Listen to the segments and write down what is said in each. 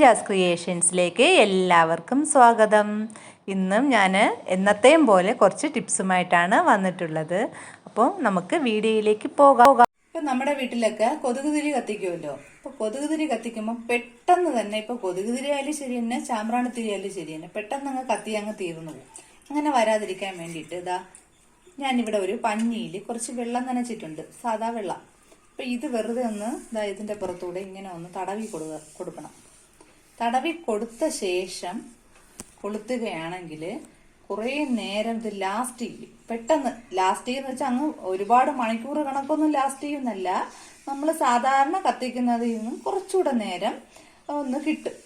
Jazz ക്രിയേഷൻസിലേക്ക് എല്ലാവർക്കും സ്വാഗതം. ഇന്നും ഞാൻ എന്നത്തെയും പോലെ കുറച്ച് ടിപ്സുമായിട്ടാണ് വന്നിട്ടുള്ളത്. അപ്പോൾ നമുക്ക് വീഡിയോയിലേക്ക് പോകാം. ഇപ്പൊ നമ്മുടെ വീട്ടിലൊക്കെ കൊതുക് തിരി കത്തിക്കുമല്ലോ. അപ്പോൾ കൊതുക് തിരി കത്തിക്കുമ്പോൾ പെട്ടെന്ന് തന്നെ ഇപ്പൊ കൊതുക് തിരി ആയാലും ശരി തന്നെ ചാമ്പ്രാണി തിരി ആയാലും ശരി തന്നെ പെട്ടെന്ന് അങ്ങ് കത്തി അങ്ങ് തീർന്നു പോകും. അങ്ങനെ വരാതിരിക്കാൻ വേണ്ടിയിട്ട് ഇതാ ഞാനിവിടെ ഒരു പഞ്ഞിയിൽ കുറച്ച് വെള്ളം നനച്ചിട്ടുണ്ട്. സാധാ വെള്ളം. അപ്പൊ ഇത് വെറുതെ ഒന്ന് ഇതാ ഇതിന്റെ പുറത്തൂടെ ഇങ്ങനെ ഒന്ന് തടവി കൊടുക്കുക കൊടുക്കണം. തടവി കൊടുത്ത ശേഷം കൊളുത്തുകയാണെങ്കിൽ കുറേ നേരം ഇത് ലാസ്റ്റ് ചെയ്യും പെട്ടെന്ന് ലാസ്റ്റ് ചെയ്യുന്ന വെച്ചാൽ അങ്ങ് ഒരുപാട് മണിക്കൂർ കണക്കൊന്നും ലാസ്റ്റ് ചെയ്യുന്നല്ല. നമ്മൾ സാധാരണ കത്തിക്കുന്നതിൽ നിന്നും കുറച്ചുകൂടെ നേരം ഒന്ന് കിട്ടും.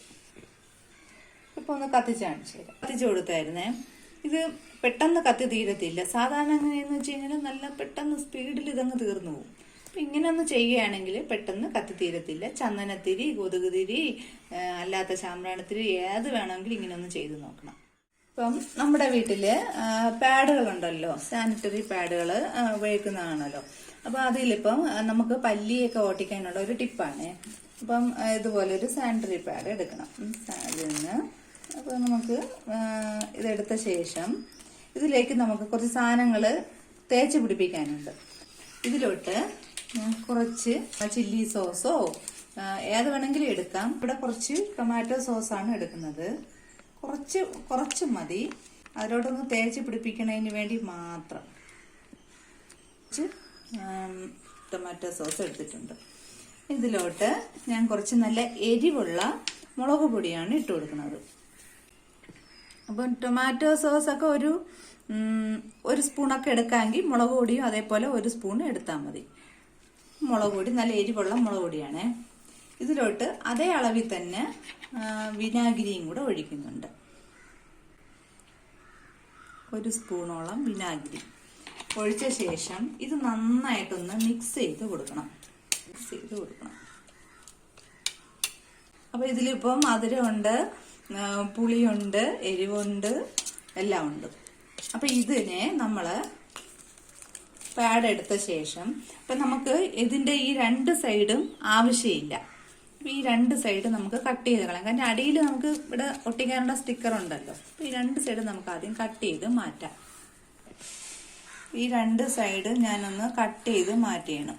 ഇപ്പൊ ഒന്ന് കത്തിച്ച് കാണിച്ചു കത്തിച്ചു കൊടുത്തായിരുന്നേ. ഇത് പെട്ടെന്ന് കത്തി തീരത്തില്ല. സാധാരണ എങ്ങനെയെന്ന് വെച്ച് കഴിഞ്ഞാൽ നല്ല പെട്ടെന്ന് സ്പീഡിൽ ഇതങ്ങ് തീർന്നു പോകും. അപ്പൊ ഇങ്ങനെ ചെയ്യുകയാണെങ്കിൽ പെട്ടെന്ന് കത്തിത്തീരത്തില്ല ചന്ദനത്തിരി കൊതുകുതിരി അല്ലാത്ത ചാമ്പ്രാണത്തിരി ഏത് വേണമെങ്കിലും ഇങ്ങനെ ഒന്ന് ചെയ്ത് നോക്കണം. ഇപ്പം നമ്മുടെ വീട്ടിൽ പാഡുകളുണ്ടല്ലോ. സാനിറ്ററി പാഡുകൾ ഉപയോഗിക്കുന്നതാണല്ലോ. അപ്പൊ അതിലിപ്പം നമുക്ക് പല്ലിയൊക്കെ ഓട്ടിക്കാനുള്ള ഒരു ടിപ്പാണ്. അപ്പം ഇതുപോലെ ഒരു സാനിറ്ററി പാഡ് എടുക്കണം. അതിൽ നിന്ന് അപ്പോൾ നമുക്ക് ഇതെടുത്ത ശേഷം ഇതിലേക്ക് നമുക്ക് കുറച്ച് സാധനങ്ങൾ തേച്ച് പിടിപ്പിക്കാനുണ്ട്. ഇതിലോട്ട് കുറച്ച് ചില്ലി സോസോ ഏത് വേണമെങ്കിലും എടുക്കാം. ഇവിടെ കുറച്ച് ടൊമാറ്റോ സോസാണ് എടുക്കുന്നത്. കുറച്ച് കുറച്ച് മതി. അതിലോട്ടൊന്ന് തേച്ച് പിടിപ്പിക്കണതിന് വേണ്ടി മാത്രം. കുറച്ച് ടൊമാറ്റോ സോസ് എടുത്തിട്ടുണ്ട്. ഇതിലോട്ട് ഞാൻ കുറച്ച് നല്ല എരിവുള്ള മുളക് പൊടിയാണ് ഇട്ട് കൊടുക്കുന്നത്. അപ്പം ടൊമാറ്റോ സോസൊക്കെ ഒരു ഒരു സ്പൂണൊക്കെ എടുക്കാമെങ്കിൽ മുളക് പൊടിയും അതേപോലെ ഒരു സ്പൂൺ എടുത്താൽ മതി. മുളക് പൊടി നല്ല എരിവുള്ള മുളക് പൊടിയാണേ. ഇതിലോട്ട് അതേ അളവിൽ തന്നെ വിനാഗിരിയും കൂടെ ഒഴിക്കുന്നുണ്ട്. ഒരു സ്പൂണോളം വിനാഗിരി. ഒഴിച്ച ശേഷം ഇത് നന്നായിട്ടൊന്ന് മിക്സ് ചെയ്ത് കൊടുക്കണം. മിക്സ് ചെയ്ത് കൊടുക്കണം. അപ്പൊ ഇതിലിപ്പം മധുരമുണ്ട് പുളിയുണ്ട് എരിവുണ്ട് എല്ലാം ഉണ്ട് അപ്പൊ ഇതിനെ നമ്മൾ പാഡ് എടുത്ത ശേഷം അപ്പം നമുക്ക് ഇതിന്റെ ഈ രണ്ട് സൈഡും ആവശ്യമില്ല. ഈ രണ്ട് സൈഡ് നമുക്ക് കട്ട് ചെയ്ത് കളയാം. കാരണം അടിയിൽ നമുക്ക് ഇവിടെ ഒട്ടിക്കാനുള്ള സ്റ്റിക്കർ ഉണ്ടല്ലോ. അപ്പൊ ഈ രണ്ട് സൈഡ് നമുക്ക് ആദ്യം കട്ട് ചെയ്ത് മാറ്റാം. ഈ രണ്ട് സൈഡ് ഞാനൊന്ന് കട്ട് ചെയ്ത് മാറ്റിയാണ്.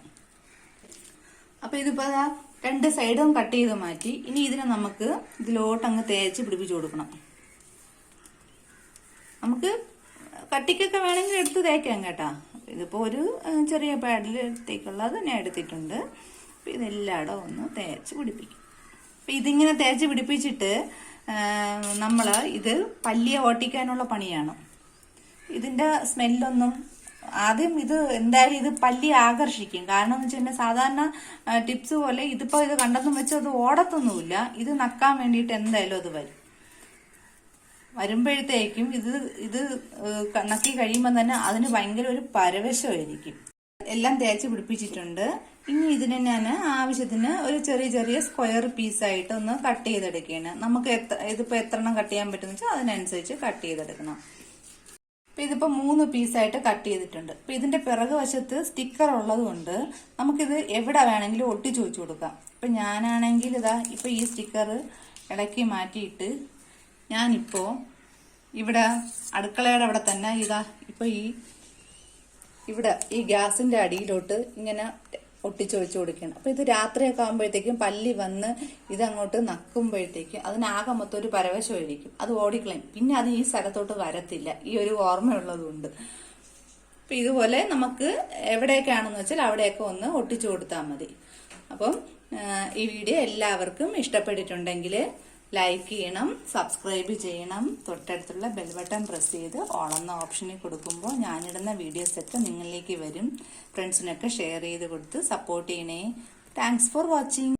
അപ്പൊ ഇതിപ്പോ ദാ രണ്ട് സൈഡും കട്ട് ചെയ്ത് മാറ്റി. ഇനി ഇതിനെ നമുക്ക് ഇതിലോട്ട് അങ്ങ് തേച്ച് പിടിപ്പിച്ചു കൊടുക്കണം. നമുക്ക് കട്ടിക്കൊക്കെ വേണമെങ്കിൽ എടുത്ത് തേക്കാം കേട്ടാ. ഇതിപ്പോ ഒരു ചെറിയ പാഡിലത്തേക്കുള്ളത് ഞാൻ എടുത്തിട്ടുണ്ട്. അപ്പോൾ ഇതെല്ലായിടും ഒന്ന് തേച്ച് പിടിപ്പിക്കും. അപ്പോൾ ഇതിങ്ങനെ തേച്ച് പിടിപ്പിച്ചിട്ട് നമ്മൾ ഇത് പല്ലിയെ ഓട്ടിക്കാനുള്ള പണിയാണ്. ഇതിന്റെ സ്മെല്ലൊന്നും ആദ്യം ഇത് എന്തായാലും ഇത് പല്ലി ആകർഷിക്കും. കാരണം എന്ന് വെച്ചാൽ സാധാരണ ടിപ്സ് പോലെ ഇതിപ്പോ ഇത് കണ്ടെന്നും വെച്ചാൽ അത് ഓടത്തൊന്നുമില്ല. ഇത് നക്കാൻ വേണ്ടിയിട്ട് എന്തായാലും അത് വരും. വരുമ്പോഴത്തേക്കും ഇത് ഇത് കണക്കി കഴിയുമ്പോൾ തന്നെ അതിന് ഭയങ്കര ഒരു പരവശമായിരിക്കും. എല്ലാം തേച്ച് പിടിപ്പിച്ചിട്ടുണ്ട്. ഇനി ഇതിനെ ഞാൻ ആവശ്യത്തിന് ഒരു ചെറിയ ചെറിയ സ്ക്വയർ പീസായിട്ട് ഒന്ന് കട്ട് ചെയ്തെടുക്കുകയാണ്. നമുക്ക് എത്ര ഇതിപ്പോ എത്ര എണ്ണം കട്ട് ചെയ്യാൻ പറ്റുന്ന വെച്ചാൽ അതിനനുസരിച്ച് കട്ട് ചെയ്തെടുക്കണം. അപ്പൊ ഇതിപ്പോ മൂന്ന് പീസായിട്ട് കട്ട് ചെയ്തിട്ടുണ്ട്. അപ്പൊ ഇതിന്റെ പിറകു വശത്ത് സ്റ്റിക്കർ ഉള്ളത് കൊണ്ട് നമുക്കിത് എവിടെ വേണമെങ്കിലും ഒട്ടിച്ചു വെച്ചു കൊടുക്കാം. ഇപ്പൊ ഞാനാണെങ്കിൽ ഇതാ ഇപ്പൊ ഈ സ്റ്റിക്കർ ഇടയ്ക്ക് മാറ്റിയിട്ട് ഞാനിപ്പോ ഇവിടെ അടുക്കളയുടെ അവിടെ തന്നെ ഇതാ ഇപ്പൊ ഈ ഇവിടെ ഈ ഗ്യാസിന്റെ അടിയിലോട്ട് ഇങ്ങനെ ഒട്ടിച്ചു വെച്ച് കൊടുക്കണം. അപ്പൊ ഇത് രാത്രിയൊക്കെ ആകുമ്പോഴത്തേക്കും പല്ലി വന്ന് ഇതങ്ങോട്ട് നക്കുമ്പോഴത്തേക്കും അതിനാകെ മൊത്തം ഒരു പരവശമായിരിക്കും അത് ഓടിക്കളയും പിന്നെ അത് ഈ സ്ഥലത്തോട്ട് വരത്തില്ല. ഈ ഒരു ഓർമ്മയുള്ളതുകൊണ്ട്. അപ്പൊ ഇതുപോലെ നമുക്ക് എവിടെയൊക്കെയാണെന്ന് വെച്ചാൽ അവിടെയൊക്കെ ഒന്ന് ഒട്ടിച്ചു കൊടുത്താൽ മതി. അപ്പം ഈ വീഡിയോ എല്ലാവർക്കും ഇഷ്ടപ്പെട്ടിട്ടുണ്ടെങ്കിൽ ലൈക്ക് ചെയ്യണം സബ്സ്ക്രൈബ് ചെയ്യണം തൊട്ടടുത്തുള്ള ബെൽ ബട്ടൺ പ്രസ് ചെയ്ത് ഓളെന്ന ഓപ്ഷനിൽ കൊടുക്കുമ്പോൾ ഞാനിടുന്ന വീഡിയോസ് ഒക്കെ നിങ്ങളിലേക്ക് വരും. ഫ്രണ്ട്സിനൊക്കെ ഷെയർ ചെയ്ത് കൊടുത്ത് സപ്പോർട്ട് ചെയ്യണേ. Thanks for watching